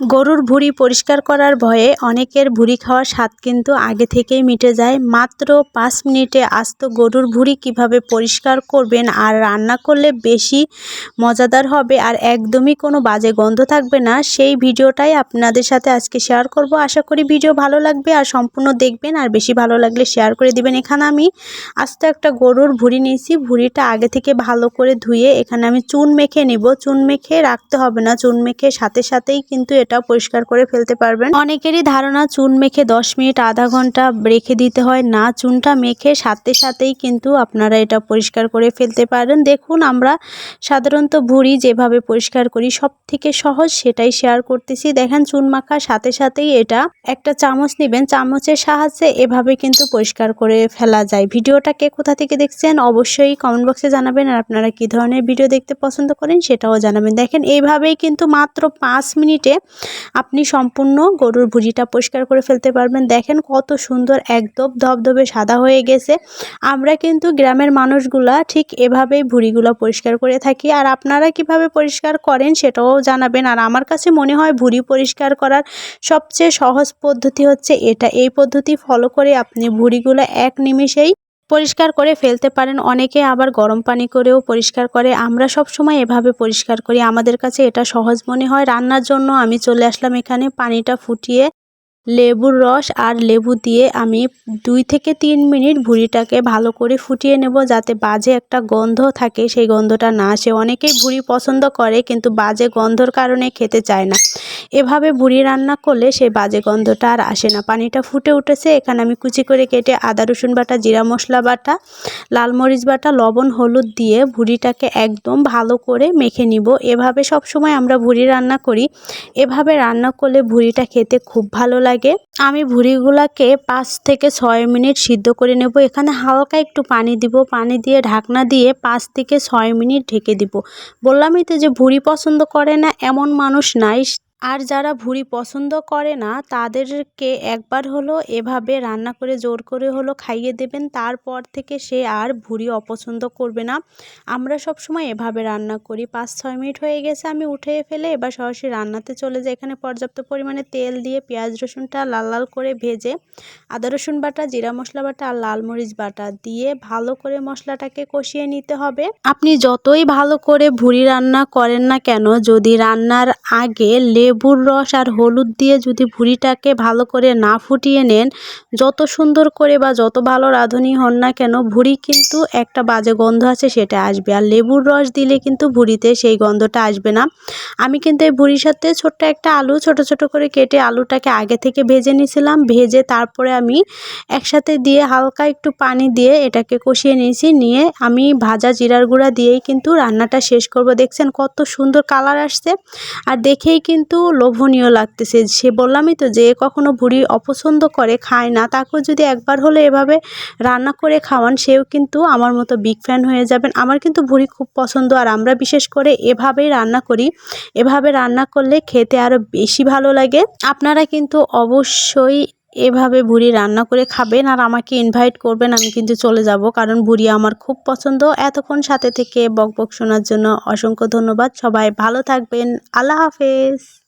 গরুর ভুঁড়ি পরিষ্কার করার ভয়ে অনেকের ভুঁড়ি খাওয়ার স্বাদ কিন্তু আগে থেকেই মিটে যায়। মাত্র পাঁচ মিনিটে আস্ত গরুর ভুঁড়ি কীভাবে পরিষ্কার করবেন আর রান্না করলে বেশি মজাদার হবে আর একদমই কোনো বাজে গন্ধ থাকবে না, সেই ভিডিওটাই আপনাদের সাথে আজকে শেয়ার করব। আশা করি ভিডিও ভালো লাগবে আর সম্পূর্ণ দেখবেন আর বেশি ভালো লাগলে শেয়ার করে দিবেন। এখানে আমি আস্ত একটা গরুর ভুঁড়ি নিয়েছি। ভুঁড়িটা আগে থেকে ভালো করে ধুয়ে এখানে আমি চুন মেখে নেব। চুন মেখে রাখতে হবে না। চুন মেখে সাথে সাথেই কিন্তু এটা পরিষ্কার করে ফেলতে পারবেন। অনেকেরই ধারণা, চুন মেখে দশ মিনিট আধা ঘণ্টা রেখে দিতে হয়। না, চুনটা মেখে সাথে সাথেই কিন্তু আপনারা এটা পরিষ্কার করে ফেলতে পারেন। দেখুন, আমরা সাধারণত ভুঁড়ি যেভাবে পরিষ্কার করি সব থেকে সহজ সেটাই শেয়ার করতেছি। দেখেন, চুন মাখার সাথে সাথেই এটা একটা চামচ নেবেন। চামচের সাহায্যে এভাবে কিন্তু পরিষ্কার করে ফেলা যায়। ভিডিওটা কে কোথা থেকে দেখছেন, অবশ্যই কমেন্ট বক্সে জানাবেন। আর আপনারা কী ধরনের ভিডিও দেখতে পছন্দ করেন, সেটাও জানাবেন। দেখেন, এইভাবেই কিন্তু মাত্র পাঁচ মিনিটে আপনি সম্পূর্ণ গরুর ভুজিটা পরিষ্কার করে ফেলতে পারবেন। দেখেন কত সুন্দর একদম ধবধবে সাদা হয়ে গেছে। আমরা কিন্তু গ্রামের মানুষগুলা ঠিক এভাবেই ভুড়িগুলো পরিষ্কার করে থাকি। আর আপনারা কীভাবে পরিষ্কার করেন সেটাও জানাবেন। আর আমার কাছে মনে হয় ভুড়ি পরিষ্কার করার সবচেয়ে সহজ পদ্ধতি হচ্ছে এটা। এই পদ্ধতি ফলো করে আপনি ভুড়িগুলো এক নিমিষেই পরিষ্কার করে ফেলতে পারেন। অনেকে আবার গরম পানি করেও পরিষ্কার করে। আমরা সব সময় এভাবে পরিষ্কার করি। আমাদের কাছে এটা সহজ মনে হয়। রান্নার জন্য আমি চলে আসলাম এখানে। পানিটা ফুটিয়ে লেবুর রস আর লেবু দিয়ে আমি দুই থেকে তিন মিনিট ভুঁড়িটাকে ভালো করে ফুটিয়ে নেব যাতে বাজে একটা গন্ধ থাকে। সেই গন্ধটা না আসে। অনেকেই ভুঁড়ি পছন্দ করে কিন্তু বাজে গন্ধর কারণে খেতে চায় না। এভাবে ভুঁড়ি রান্না করলে সেই বাজে গন্ধটা আর আসে না। পানিটা ফুটে উঠেছে। এখানে আমি কুচি করে কেটে আদা, রসুন বাটা, জিরা মশলা বাটা, লাল মরিচ বাটা, লবণ, হলুদ দিয়ে ভুঁড়িটাকে একদম ভালো করে মেখে নিব। এভাবে সব সময় আমরা ভুঁড়ি রান্না করি। এভাবে রান্না করলে ভুঁড়িটা খেতে খুব ভালো লাগে। আমি ভুড়িগুলাকে পাঁচ থেকে ছয় মিনিট সিদ্ধ করে নেব। এখানে হালকা একটু পানি দিব। পানি দিয়ে ঢাকনা দিয়ে পাঁচ থেকে ছয় মিনিট ঢেকে দিব। বললামই তো যে ভুড়ি পছন্দ করে না, এমন মানুষ নাই আর যারা ভুঁড়ি পছন্দ করে না, তাদেরকে একবার হলো এভাবে রান্না করে জোর করে হলো খাইয়ে দেবেন, তারপর থেকে সে আর ভুঁড়ি অপছন্দ করবে না। আমরা সব সময় এভাবে রান্না করি। পাঁচ ছয় মিনিট হয়ে গেছে, আমি উঠে ফেলে এবার সরাসরি রান্নাতে চলে যাই। এখানে পর্যাপ্ত পরিমাণে তেল দিয়ে পেঁয়াজ রসুনটা লাল লাল করে ভেজে, আদা রসুন বাটা, জিরা মশলা বাটা আর লাল মরিচ বাটা দিয়ে ভালো করে মশলাটাকে কষিয়ে নিতে হবে। আপনি যতই ভালো করে ভুঁড়ি রান্না করেন না কেন, যদি রান্নার আগে লেবুর রস আর হলুদ দিয়ে যদি ভুঁড়িটাকে ভালো করে না ফুটিয়ে নেন, যত সুন্দর করে বা যত ভালো রাঁধুনি হন না কেন, ভুঁড়ি কিন্তু একটা বাজে গন্ধ আছে, সেটা আসবে। আর লেবুর রস দিলে কিন্তু ভুঁড়িতে সেই গন্ধটা আসবে না। আমি কিন্তু এই ভুঁড়ির সাথে ছোট্ট একটা আলু, ছোট ছোট করে কেটে আলুটাকে আগে থেকে ভেজে নিয়েছিলাম। ভেজে তারপরে আমি একসাথে দিয়ে হালকা একটু পানি দিয়ে এটাকে কষিয়ে নিয়েছি। নিয়ে আমি ভাজা জিরার গুঁড়া দিয়েই কিন্তু রান্নাটা শেষ করব। দেখছেন কত সুন্দর কালার আসছে। আর দেখেই কিন্তু লোভনীয় লাগতেছে। সে বললামই তো যে, কখনো ভুড়ি অপছন্দ করে, খায় না। তাকেও যদি একবার হলে এভাবে রান্না করে খাওয়ান, সেও কিন্তু আমার মতো বিগ ফ্যান হয়ে যাবেন। আমার কিন্তু ভুড়ি খুব পছন্দ, আর আমরা বিশেষ করে এভাবেই রান্না করি। এভাবে রান্না করলে খেতে আরও বেশি ভালো লাগে। আপনারা কিন্তু অবশ্যই এভাবে ভুড়ি রান্না করে খাবেন, আর আমাকে ইনভাইট করবেন, আমি কিন্তু চলে যাব। কারণ ভুড়ি আমার খুব পছন্দ। এতক্ষণ সাথে থেকে বক বক শোনার জন্য অসংখ্য ধন্যবাদ। সবাই ভালো থাকবেন। আল্লাহ হাফেজ।